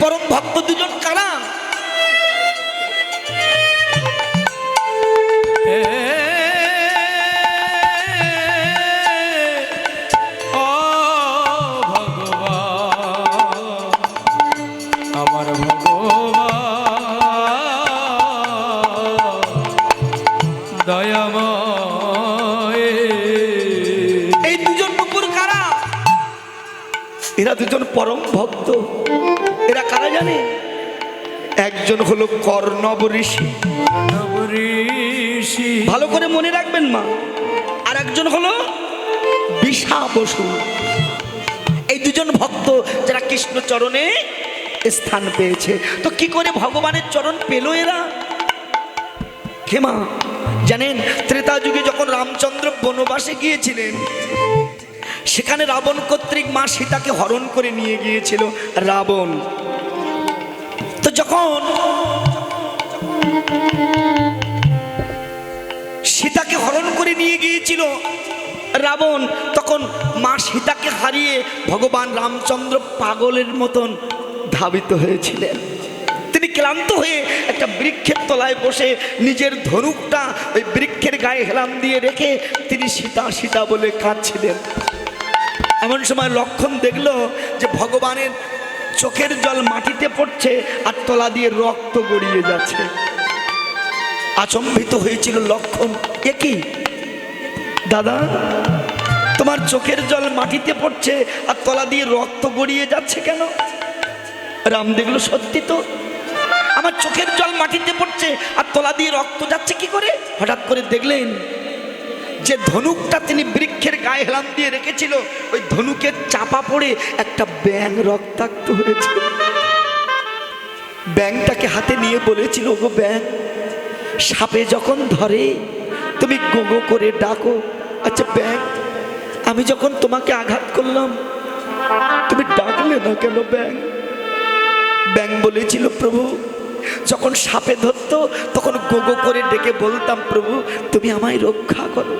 পরম ভক্ত দুজন কারা? আমার ভগবান এই দুজন নুপুর কারা? এরা দুজন পরম ভক্ত। জানে? একজন হলো কর্ণব ঋষি। ঋষি। ভালো করে মনে রাখবেন মা। আর একজন হলো বিশা বসু। এই দুজন ভক্ত যারা কৃষ্ণ চরণে স্থান পেয়েছে। তো কি করে ভগবানের চরণ পেল এরা? হেমা জানেন ত্রেতা যুগে যখন রামচন্দ্র বনবাসে গিয়েছিলেন সেখানে রাবণ কর্তৃক মা সীতাকে হরণ করে নিয়ে গিয়েছিল। রাবণ যখন সীতাকে হরণ করে নিয়ে গিয়েছিল রাবণ, তখন মা সীতাকে হারিয়ে ভগবান রামচন্দ্র পাগলের মতন ধাবিত হয়েছিলেন। তিনি ক্লান্ত হয়ে একটা বৃক্ষের তলায় বসে নিজের ধনুকটা ওই বৃক্ষের গায়ে হেলাম দিয়ে রেখে তিনি সীতা সীতা বলে কাঁদছিলেন। এমন সময় লক্ষণ দেখল যে ভগবানের চোখের জল মাটিতে পড়ছে আর তলা দিয়ে রক্ত গড়িয়ে যাচ্ছে। আচম্বিত হয়েছিল লক্ষণ। এ কি? দাদা, তোমার চোখের জল মাটিতে পড়ছে আর তলা দিয়ে রক্ত গড়িয়ে যাচ্ছে কেন? রাম দেখল সত্যি তো। আমার চোখের জল মাটিতে পড়ছে আর তলা দিয়ে রক্ত যাচ্ছে কি করে? হঠাৎ করে দেখলেন যে ধনুকটা তিনি বৃক্ষের গায়ে হেলান দিয়ে রেখেছিল, ওই ধনুকের চাপা পড়ে একটা ব্যাং রক্তাক্ত হয়েছিল। ব্যাংটাকে হাতে নিয়ে বলেছিল গো ব্যাং সাপে যখন ধরে, তুমি গোগো করে ডাকো আচ্ছা ব্যাং আমি যখন তোমাকে আঘাত করলাম, তুমি ডাকলে না কেন ব্যাং ব্যাং বলেছিল, প্রভু যখন সাপে ধরতো তখন গোগো করে ডেকে বলতাম প্রভু তুমি আমায় রক্ষা করো।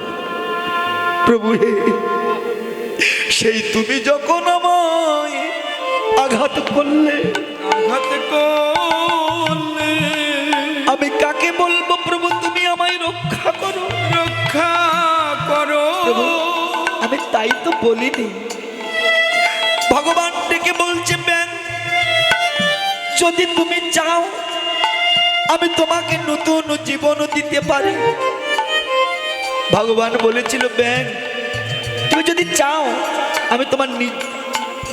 প্রভু হে সেই তুমি যখন আমায় আঘাত করলে আঘাত করলে আমি কাকে বলব প্রভু তুমি আমায় রক্ষা করো? রক্ষা করো। আমি তাই তো বলিনি। ভগবান ডেকে বলছে ব্যাং যদি তুমি চাও আমি তোমাকে নতুন জীবন দিতে পারি। ভগবান বলেছিল, ব্যাং, তুমি যদি চাও, আমি তোমার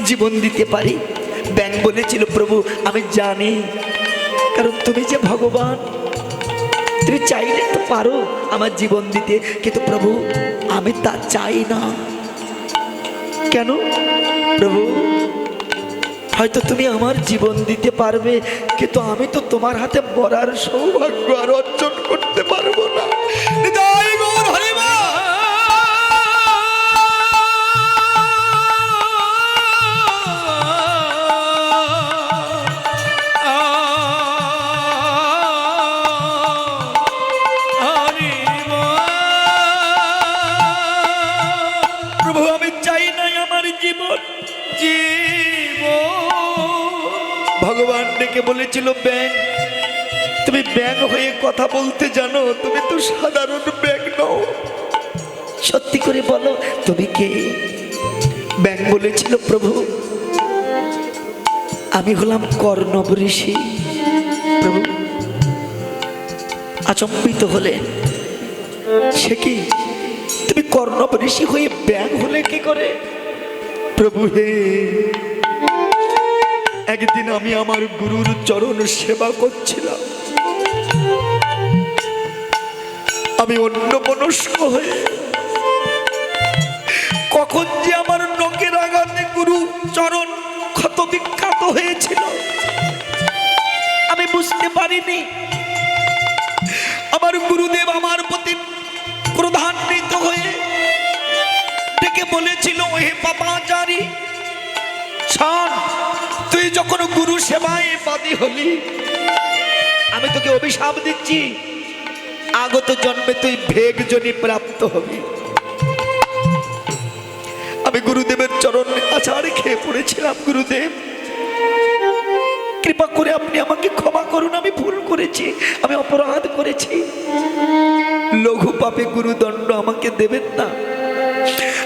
জীবন দিতে পারি। ব্যাং বলেছিল, প্রভু, আমি জানি, কারণ তুমি যে ভগবান, তুমি চাইলে তো পারো আমার জীবন দিতে, কিন্তু প্রভু, আমি তা চাই না। কেন? প্রভু হয়তো তুমি আমার জীবন দিতে পারবে, কিন্তু আমি তো তোমার হাতে মরার সৌভাগ্য আর অর্জন করতে পারব না। বলেছিল, ব্যাং, তুমি ব্যাং হয়ে কথা বলতে জানো, তুমি তো সাধারণ ব্যাং নও। সত্যি করে বলো, তুমি কে? ব্যাং বলেছিল, প্রভু, আমি হলাম কর্ণব ঋষি। প্রভু, আচম্বিত হলেন সে কি? তুমি কর্ণব ঋষি হয়ে ব্যাং হলে কি করে? প্রভু, হে একদিন আমি আমার গুরুর চরণ সেবা করছিলাম। আমি অন্য মনস্ক হয়ে কখন যে আমার নখের আঘাতে গুরু চরণ ক্ষত বিখ্যাত হয়েছিল, আমি বুঝতে পারিনি। আমার গুরুদেব আমার প্রতি ক্রোধান্বিত হয়ে ডেকে বলেছিল, হে পাপাচারী, শোন তুই যখন গুরু সেবায় বাদী হলি, আমি তোকে অভিশাপ দিচ্ছি। আগত জন্মে তুই ভেগ জনি প্রাপ্ত হবি। আমি গুরুদেবের চরণ আচার খেয়ে পড়েছিলাম, গুরুদেব। কৃপা করে আপনি আমাকে ক্ষমা করুন, আমি ভুল করেছি, আমি অপরাধ করেছি। লঘু পাপে গুরুদণ্ড আমাকে দেবেন না।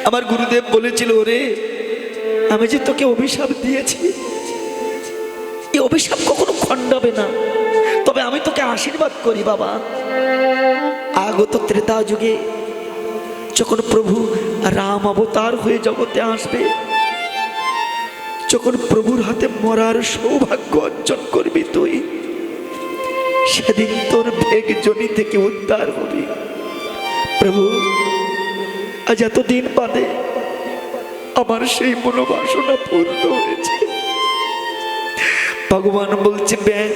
আমার গুরুদেব বলেছিল, ওরে, আমি যে তোকে অভিশাপ দিয়েছি অভিশাপ কখনো খণ্ডাবে না। তবে আমি তোকে আশীর্বাদ করি, বাবা। আগত ত্রেতা যুগে যখন প্রভু রাম অবতার হয়ে জগতে আসবে, যখন প্রভুর হাতে মরার সৌভাগ্য অর্জন করবি তুই, সেদিন তোর ভেগ জনি থেকে উদ্ধার হবি। প্রভু, আজ এতদিন বাদে আমার সেই মনোবাসনা পূর্ণ হয়েছে। ভগবান বলছে ব্যাং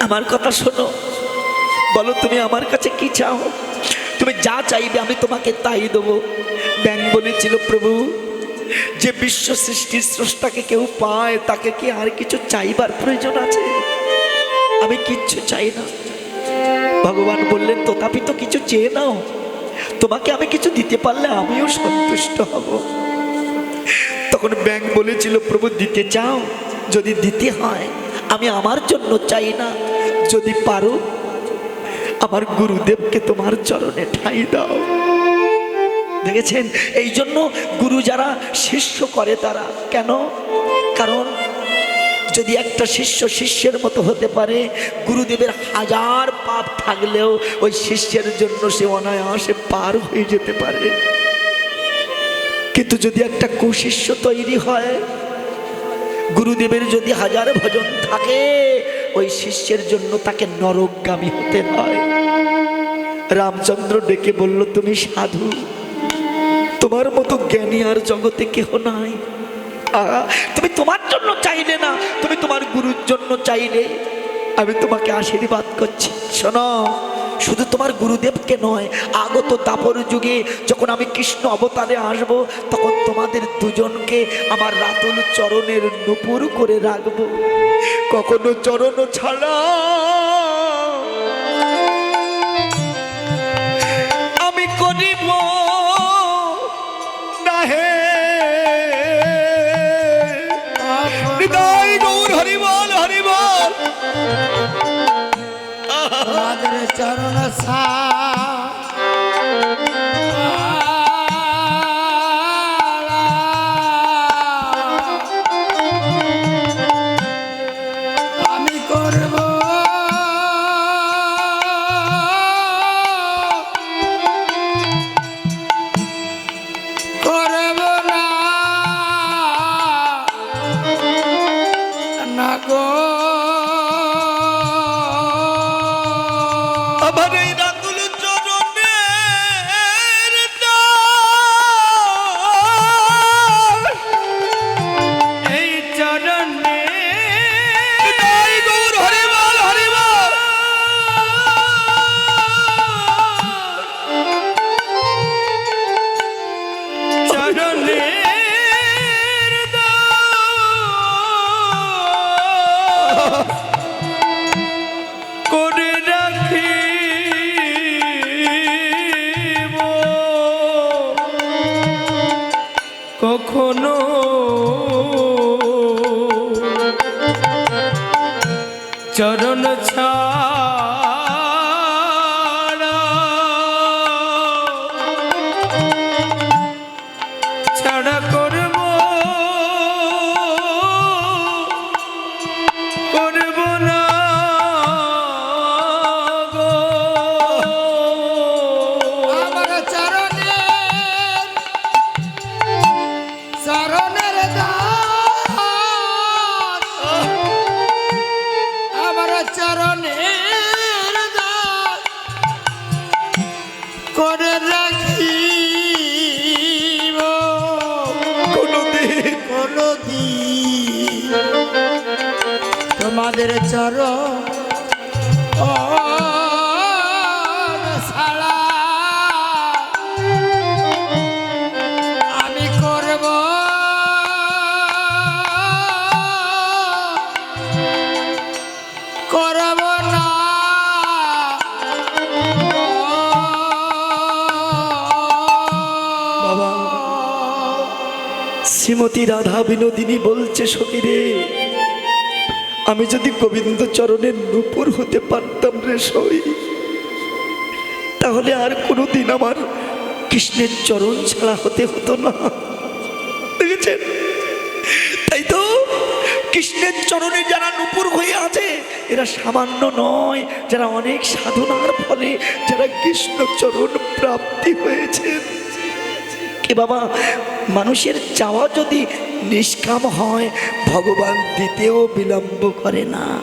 আমার কথা শোনো। বলো, তুমি আমার কাছে কি চাও? তুমি যা চাইবে আমি তোমাকে তাই দেবো। ব্যাং বলেছিল, প্রভু, যে বিশ্ব সৃষ্টির স্রষ্টাকে কেউ পায়, তাকে কি আর কিছু চাইবার প্রয়োজন আছে? আমি কিচ্ছু চাই না। ভগবান বললেন, তথাপি তো কিছু চেয়ে নাও। তোমাকে আমি কিছু দিতে পারলে আমিও সন্তুষ্ট হব। তখন ব্যাং বলেছিল, প্রভু, দিতে চাও? যদি দিতে হয়, আমি আমার জন্য চাই না। যদি পারো, আমার গুরুদেবকে তোমার চরণে ঠাই দাও। দেখেছেন? এই জন্য গুরু যারা শিষ্য করে তারা। কেন? কারণ যদি একটা শিষ্য শিষ্যের মতো হতে পারে, গুরুদেবের হাজার পাপ থাকলেও ওই শিষ্যের জন্য সে অনায়াসে পার হয়ে যেতে পারে। কিন্তু যদি একটা কুশিষ্য তৈরি হয় গুরুদেবের যদি হাজার ভজন থাকে, ওই শিষ্যের জন্য তাকে নরকগামী হতে হয়। রামচন্দ্র ডেকে বলল, তুমি সাধু। তোমার মতো জ্ঞানী আর জগতে কেহ নাই। তুমি তোমার জন্য চাইলে না, তুমি তোমার গুরুর জন্য চাইলে। আমি তোমাকে আশীর্বাদ করছি। শোনো শুধু তোমার গুরুদেবকে নয়, আগত তাপর যুগে যখন আমি কৃষ্ণ অবতারে আসব, তখন তোমাদের দুজনকে আমার রাতুল চরণের নুপুর করে রাখব। কখনো চরণ ছাড়া। আমি করিব আমাদের চরণ সা শ্রীমতী রাধা বিনোদিনী বলছে সতীরে আমি যদি গোবিন্দ চরণের নূপুর হতে পারতাম রে সই, তাহলে আর কোনোদিন আমার কৃষ্ণের চরণ ছাড়া হতে হতো না। দেখেছেন? তাই তো কৃষ্ণের চরণে যারা নুপুর হয়ে আছে, এরা সামান্য নয়, যারা অনেক সাধনার ফলে যারা কৃষ্ণ চরণ প্রাপ্তি হয়েছে কে বাবা মানুষের চাওয়া যদি নিষ্কাম হয়, ভগবান দিতেও বিলম্ব করে না।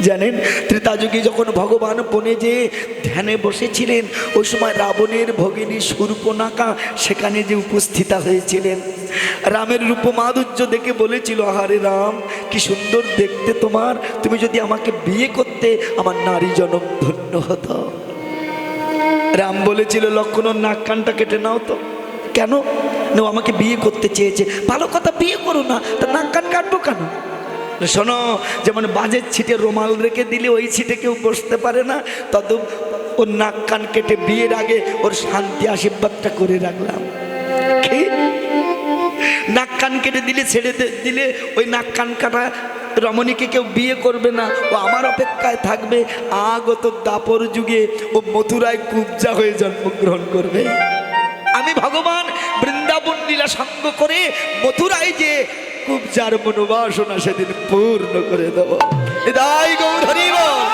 জানেন, ত্রেতাযুগে যখন ভগবান বনে যে ধ্যানে বসেছিলেন ওই সময় রাবণের ভগিনী সূর্পনাকা সেখানে যে উপস্থিতা হয়েছিলেন। রামের রূপমাধুর্য দেখে বলেছিল, আহারে রাম, কি সুন্দর দেখতে তোমার। তুমি যদি আমাকে বিয়ে করতে, আমার নারী জনম ধন্য হতো। রাম বলেছিল লক্ষণ নাক কানটা কেটে নাও তো। কেন? না ও আমাকে বিয়ে করতে চেয়েছে। ভালো কথা, বিয়ে করো না। তা নাক কান কাটবো কেন? শোনো, যেমন বাজের ছিটে রুমাল রেখে দিলে ওই ছিটে কেউ বসতে পারে না তত ওর নাক কান কেটে বিয়ের আগে ওর শান্তি আশীর্বাদটা করে রাখলাম। নাক কান কেটে দিলে, ছেড়ে দিলে ওই নাক কান কাটা রমণীকে কেউ বিয়ে করবে না, ও আমার অপেক্ষায় থাকবে। আগত দাপর যুগে ও মথুরায় কুবজা হয়ে জন্মগ্রহণ করবে। বৃন্দাবন সঙ্গ করে মথুরায় যে কুবজার মনোবাসনা সেদিন পূর্ণ করে দেব। গৌর।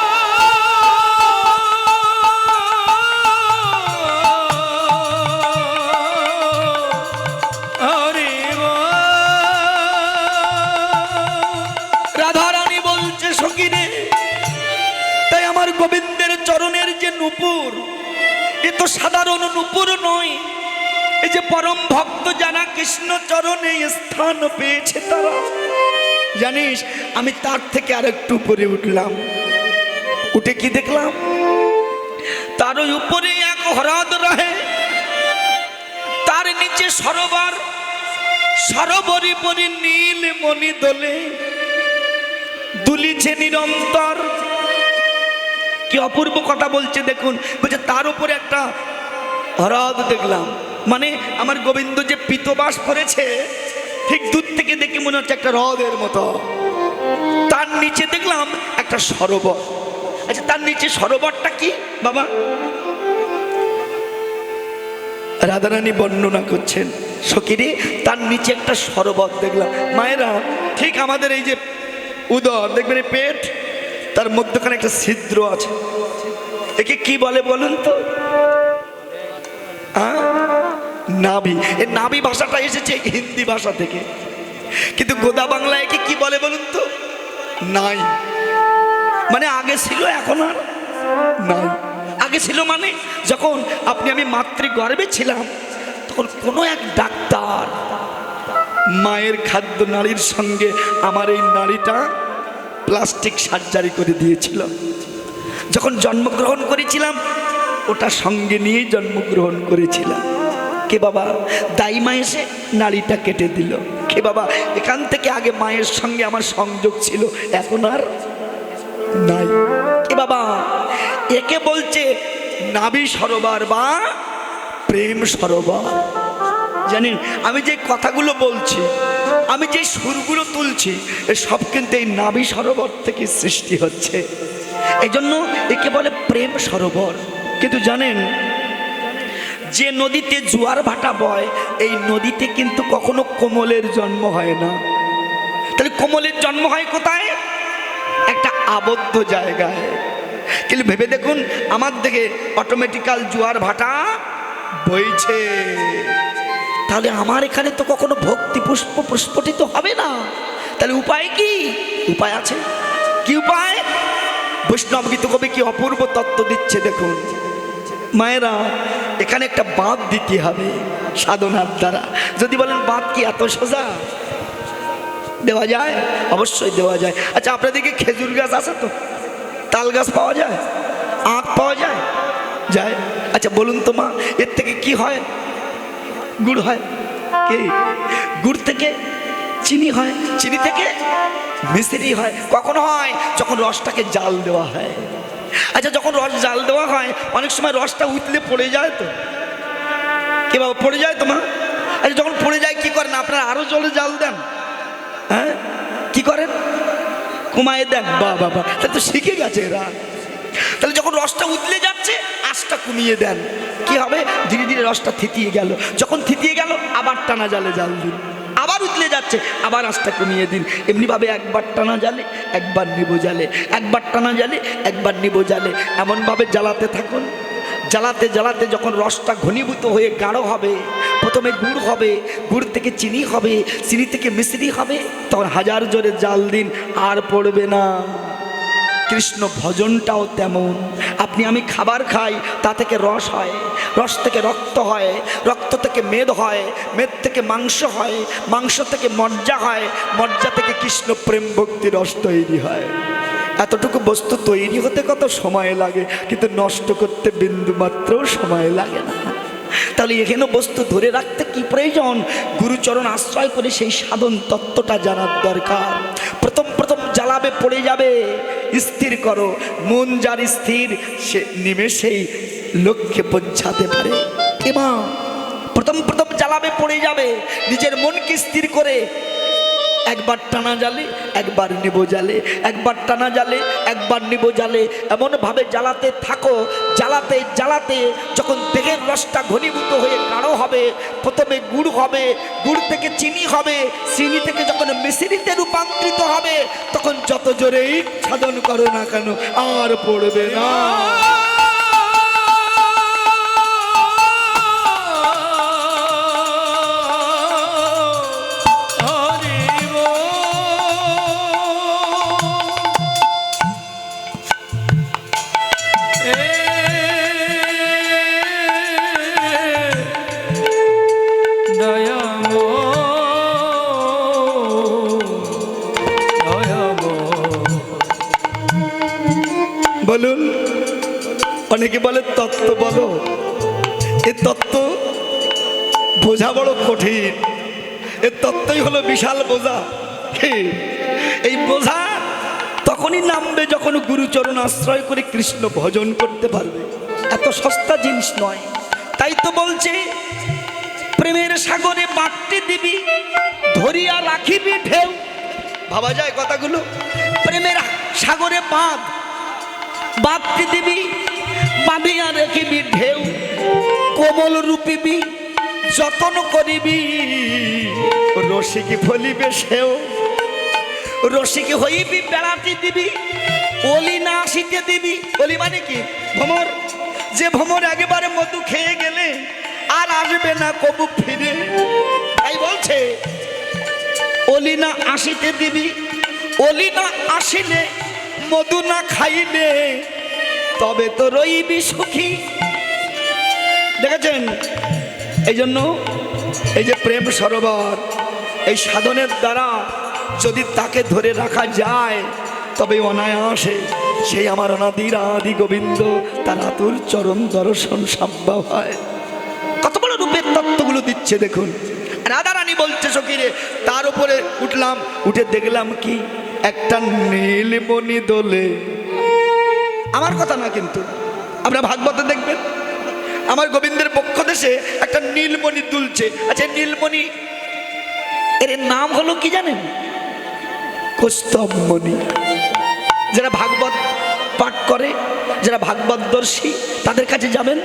রাধারানী বলছে সকিনে তাই আমার গোবিন্দের চরণের যে নুপুর এ তো সাধারণ নুপুর নয়। এই যে পরম ভক্ত যারা কৃষ্ণ চরণে স্থান পেয়েছে তারা, জানিস, আমি তার থেকে আর একটু উপরে উঠলাম। উঠে কি দেখলাম? তার ওই উপরে এক হ্রদ রহে। তার নিচে সরোবর সরোবরি পরি নীল মণি দোলে। দুলিছে নিরন্তর। কি অপূর্ব কথা বলছে, দেখুন। বলছে, তার উপরে একটা হ্রদ দেখলাম। মানে আমার গোবিন্দ যে পিতবাস করেছে ঠিক দূর থেকে দেখে মনে হচ্ছে একটা হ্রদের মতো। তার নিচে দেখলাম একটা সরোবর। আচ্ছা তার নিচে সরোবরটা কি, বাবা? রাধারানী বর্ণনা করছেন সকিরে তার নিচে একটা সরোবর দেখলাম। মায়েরা, ঠিক আমাদের এই যে উদর, দেখবেন পেট, তার মধ্যখানে একটা ছিদ্র আছে। একে কি বলে বলুন তো? আ? নাভি এই নাভি ভাষাটা এসেছে হিন্দি ভাষা থেকে। কিন্তু গোদা বাংলায় একে কি বলে বলুন তো? নাই। মানে আগে ছিল, এখন আর নাই। আগে ছিল মানে যখন আপনি, আমি মাতৃ গর্ভে ছিলাম, তখন কোনো এক ডাক্তার মায়ের খাদ্য নারীর সঙ্গে আমার এই নারীটা প্লাস্টিক সার্জারি করে দিয়েছিল। যখন জন্মগ্রহণ করেছিলাম, ওটা সঙ্গে নিয়েই জন্মগ্রহণ করেছিলাম। কে বাবা? দাই দাইমা এসে নাড়িটা কেটে দিল। কে বাবা? এখান থেকে আগে মায়ের সঙ্গে আমার সংযোগ ছিল, এখন আর নাই। এ বাবা? একে বলছে, নাভি সরোবর বা প্রেম সরোবর। জানেন, আমি যে কথাগুলো বলছি, আমি যে সুরগুলো তুলছি, এ সব কিন্তু এই নাভি সরোবর থেকে সৃষ্টি হচ্ছে। এই জন্য একে বলে প্রেম সরোবর। কিন্তু জানেন যে নদীতে জোয়ার ভাটা বয়, এই নদীতে কিন্তু কখনো কোমলের জন্ম হয় না। তাহলে কোমলের জন্ম হয় কোথায়? একটা আবদ্ধ জায়গায়। কিন্তু ভেবে দেখুন, আমার দিকে অটোমেটিক্যাল জোয়ার ভাটা বইছে। তাহলে আমার এখানে তো কখনো ভক্তি পুষ্প প্রস্ফুটিত হবে না। তাহলে উপায় কি? উপায় আছে। কি উপায়? বৈষ্ণব গীত কবি কি অপূর্ব তত্ত্ব দিচ্ছে দেখুন। মায়েরা, এখানে একটা বাঁধ দিতে হবে সাধনার দ্বারা। যদি বলেন বাঁধ কি এত সোজা? দেওয়া যায়? অবশ্যই দেওয়া যায়। আচ্ছা আপনাদেরকে খেজুর গাছ আছে তো? তাল গাছ পাওয়া যায়? আখ পাওয়া যায়? যায়। আচ্ছা বলুন তো মা, এর থেকে কি হয়? গুড় হয়? কি? গুড় থেকে চিনি হয়? চিনি থেকে মিশ্রি হয়? কখন হয়? যখন রসটাকে জাল দেওয়া হয়। আচ্ছা যখন রস জাল দেওয়া হয়, অনেক সময় রসটা উতলে পড়ে যায় তো। কে বাবা, পড়ে যায় তো মা? আচ্ছা যখন পড়ে যায়, কি করেন? আপনারা আরও জলে জাল দেন। হ্যাঁ? কি করেন? ঘুমায় দেন। বা বাবা তাহলে তো শিখে গেছে এরা। তাহলে যখন রসটা উতলে যাচ্ছে আঁচটা কমিয়ে দেন। কি হবে? ধীরে ধীরে রসটা থিতিয়ে গেল। যখন থিতিয়ে গেল, আবার টানা জালে জাল দিন। উতলে যাচ্ছে, আবার আঁচটা কমিয়ে দিন। এমনিভাবে একবার টানা জালে, একবার নিবো জালে, একবার টানা জালে, একবার নিবো জালে। এমনভাবে জ্বালাতে থাকুন। জ্বালাতে জ্বালাতে যখন রসটা ঘনীভূত হয়ে গাঢ় হবে, প্রথমে গুড় হবে, গুড় থেকে চিনি হবে, চিনি থেকে মিশ্রি হবে, তখন হাজার জোরে জাল দিন, আর পড়বে না। কৃষ্ণ ভজনটাও তেমন। আপনি, আমি খাবার খাই, তা থেকে রস হয়, রস থেকে রক্ত হয়, রক্ত থেকে মেদ হয়, মেদ থেকে মাংস হয়, মাংস থেকে মজ্জা হয়, মজ্জা থেকে কৃষ্ণ প্রেম ভক্তি রস তৈরি হয়। এতটুকু বস্তু তৈরি হতে কত সময় লাগে, কিন্তু নষ্ট করতে বিন্দু মাত্রও সময় লাগে না। তাহলে এখানে বস্তু ধরে রাখতে কি প্রয়োজন? গুরুচরণ আশ্রয় করে সেই সাধন তত্ত্বটা জানার দরকার। প্রথম প্রথম জ্বালাবে, পড়ে যাবে। স্থির করো। মন যার স্থির, সে নিমেষেই লক্ষ্যে পৌঁছাতে পারে। এবং প্রথম প্রথম জ্বালাবে, পড়ে যাবে। নিজের মনকে স্থির করে একবার টানা জালে, একবার নিব জালে, একবার টানা জালে, একবার নিব জালে। এমনভাবে জ্বালাতে থাকো, জ্বালাতে জ্বালাতে যখন দেহের রসটা ঘনীভূত হয়ে গাঢ় হবে, প্রথমে গুড় হবে, গুড় থেকে চিনি হবে, চিনি থেকে যখন মিশ্রিতে রূপান্তরিত হবে, তখন যত জোরেই সাধন করো না কেন, আর পড়বে না। কঠিন। এ তত্ত্বই হলো বিশাল বোঝা? এই বোঝা তখনই নামবে যখন গুরুচরণ আশ্রয় করে কৃষ্ণ ভজন করতে পারবে। এত সস্তা জিনিস নয়। তাই তো বলছে, প্রেমের সাগরে বাটতে দিবি, ধরিয়া রাখিবি ঢেউ। ভাবা যায় কথাগুলো? প্রেমের সাগরে বাঁধ বাপকে দিবি, বাঁধিয়া রেখিবি ঢেউ। কোমল রূপিবি যতন করিবি, রসিকি ফলিবে সেও। রসিকি হইবি, বেড়াতে দিবি অলি না আসিতে দিবি। অলি মানে কি? ভ্রমর। যে ভ্রমর একেবারে মধু খেয়ে গেলে আর আসবে না কবু ফিরে। তাই বলছে অলি না আসিতে দিবি অলি না আসিলে মধু না খাইলে তবে তো রইবি সুখী। দেখেছেন? এই জন্য এই যে প্রেম সরোবর, এই সাধনের দ্বারা যদি তাকে ধরে রাখা যায়, তবে অনায়াসে সেই আমার অনাদির আদি গোবিন্দ তার আতুর চরণ দর্শন সম্ভব হয়। কত বড় রূপের তত্ত্বগুলো দিচ্ছে দেখুন। রাধারানী বলছে, সখীরে, তার উপরে উঠলাম, উঠে দেখলাম কি? একটা নীলমণি দোলে। আমার কথা না কিন্তু, আপনারা ভাগবত দেখবেন? আমার গোবিন্দের পক্ষ দেশে একটা নীলমণি তুলছে আচ্ছা নীলমণি, এর নাম হলো কি জানেন? কৌস্তবমণি যারা ভাগবত পাঠ করে, যারা ভাগবতদর্শী, তাদের কাছে যাবেন।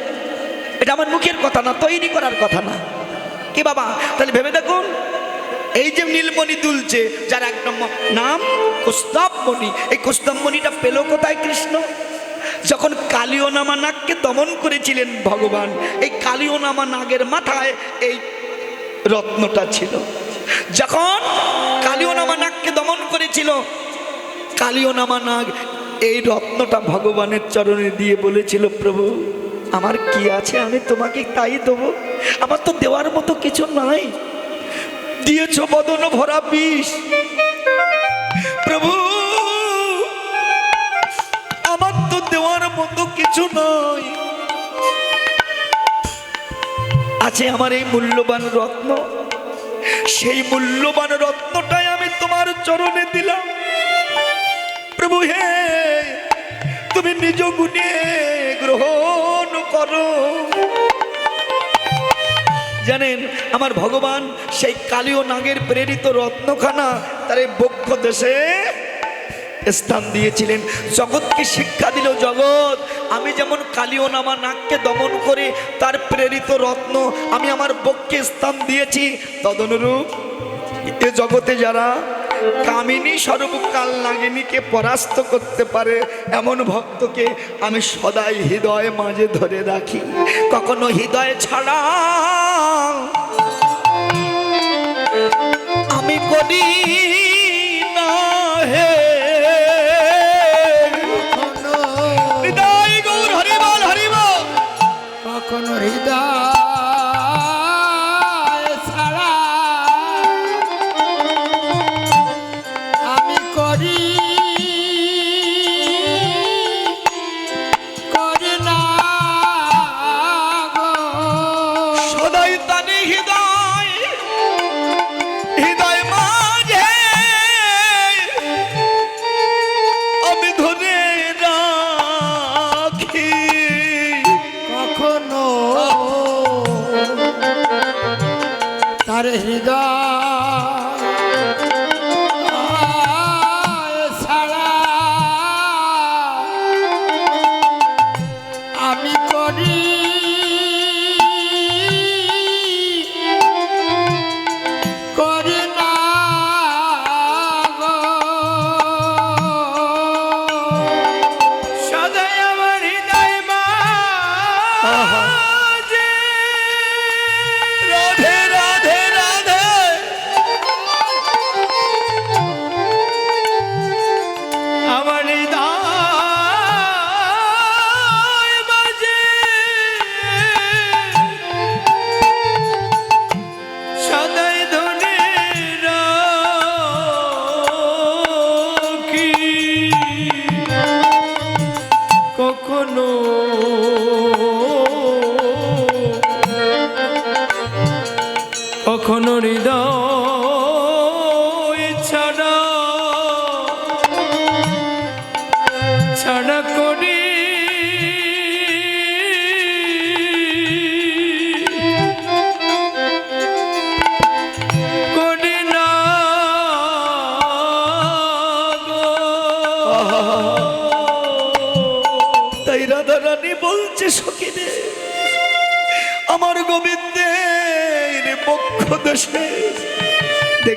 এটা আমার মুখের কথা না, তৈরি করার কথা না। কি বাবা? তাহলে ভেবে দেখুন, এই যে নীলমণি তুলছে যার একদম নাম কুস্তবমণি এই কুস্তবমণিটা পেল কোথায় কৃষ্ণ? যখন কালীয় নামা নাগকে দমন করেছিলেন ভগবান, এই কালীয় নামা নাগের মাথায় এই রত্নটা ছিল। যখন কালীয় নামা নাগকে দমন করেছিল কালীয় নামা নাগ এই রত্নটা ভগবানের চরণে দিয়ে বলেছিল, প্রভু, আমার কি আছে? আমি তোমাকে তাই দেবো। আমার তো দেওয়ার মতো কিছু নাই। দিয়েছ বদন ভরা বিষ। প্রভু তো দেওয়ার মতো কিছু নয় আছে আমার এই মূল্যবান রত্ন। সেই মূল্যবান রত্নটাই আমি তোমার চরণে দিলাম। প্রভু হে, তুমি নিজ গুণে গ্রহণ করো। জানেন, আমার ভগবান সেই কালীয় নাগের প্রেরিত রত্নখানা তার এই বক্ষ দেশে স্থান দিয়েছিলেন। জগৎকে শিক্ষা দিল জগৎ। আমি যেমন কালিও নামা নাককে দমন করে তার প্রেরিত রত্ন আমি আমার বক্ষে স্থান দিয়েছি, তদনুরূপ এ জগতে যারা কামিনী সর্বকাল নাগিনীকে পরাস্ত করতে পারে, এমন ভক্তকে আমি সদাই হৃদয় মাঝে ধরে রাখি। কখনো হৃদয় ছাড়া আমি করি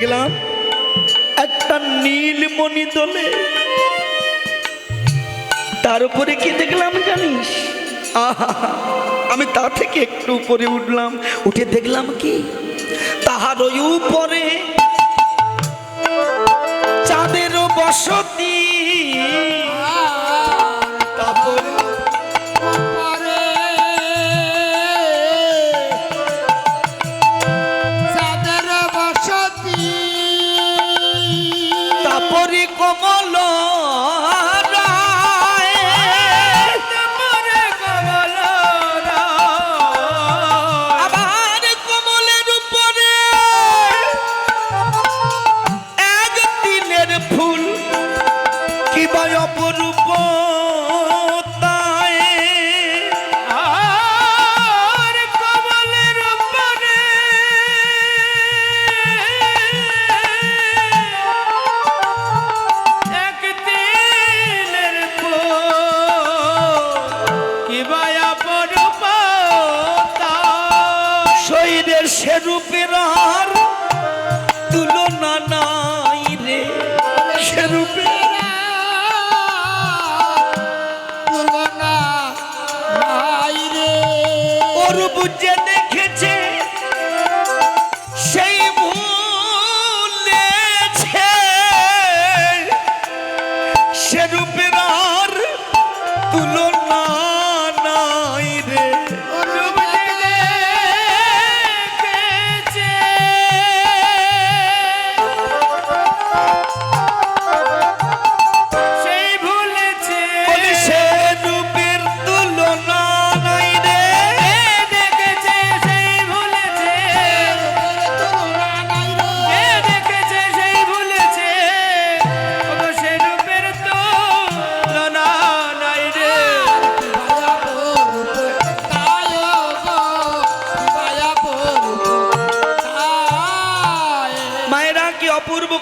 দেখলাম, একটা নীলমণি তোলে। তার উপরে কি দেখলাম জানিস? আমি তা থেকে একটু উপরে উঠলাম। উঠে দেখলাম কি? তাহার ওই উপরে চাঁদেরও বসতি তাপরি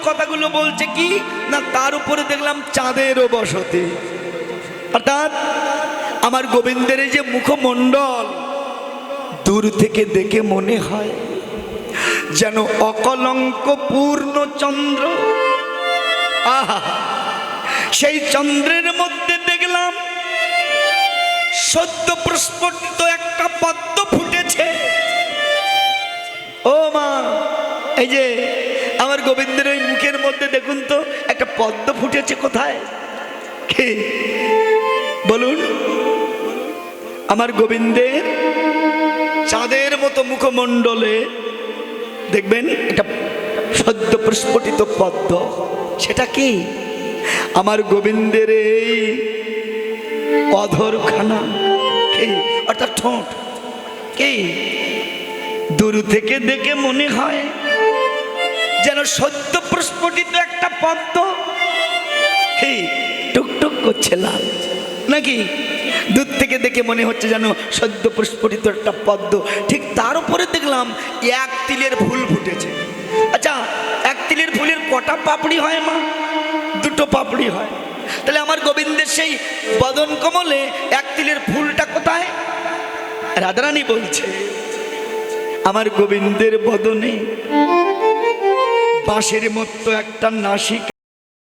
কথাগুলো বলছে কি? না, তার উপরে দেখলাম চাঁদেরও বসতি। অর্থাৎ আমার গোবিন্দের যে মুখমণ্ডল, দূর থেকে দেখে মনে হয় যেন অকলঙ্ক পূর্ণ চন্দ্র সেই চন্দ্রের মধ্যে দেখলাম সদ্য প্রস্ফুটিত একটা পদ্ম ফুটেছে। ও মা, এই যে আমার গোবিন্দের ওই মধ্যে দেখুন তো, একটা পদ্ম ফুটেছে কোথায়? বলুন। আমার গোবিন্দের চাঁদের মতো মুখমণ্ডলে দেখবেন এটা সদ্য প্রস্ফুটিত পদ্ম। সেটা কি? আমার গোবিন্দের এই অধরখানা। কি? অর্থাৎ ঠোঁট। কি? দূর থেকে দেখে মনে হয় যেন সদ্য প্রস্ফুটিত একটা পদ্ম। টুকটুক করছে লাল। নাকি? দূর থেকে দেখে মনে হচ্ছে যেন সদ্য প্রস্ফুটিত একটা পদ্ম। ঠিক তার উপরে দেখলাম এক তিলের ফুল ফুটেছে। আচ্ছা এক তিলের ফুলের কটা পাপড়ি হয় মা? দুটো পাপড়ি হয়। তাহলে আমার গোবিন্দের সেই বদন কমলে এক তিলের ফুলটা কোথায়? রাধারানী বলছে, আমার গোবিন্দের বদনে বাঁশের মতো একটা নাসিক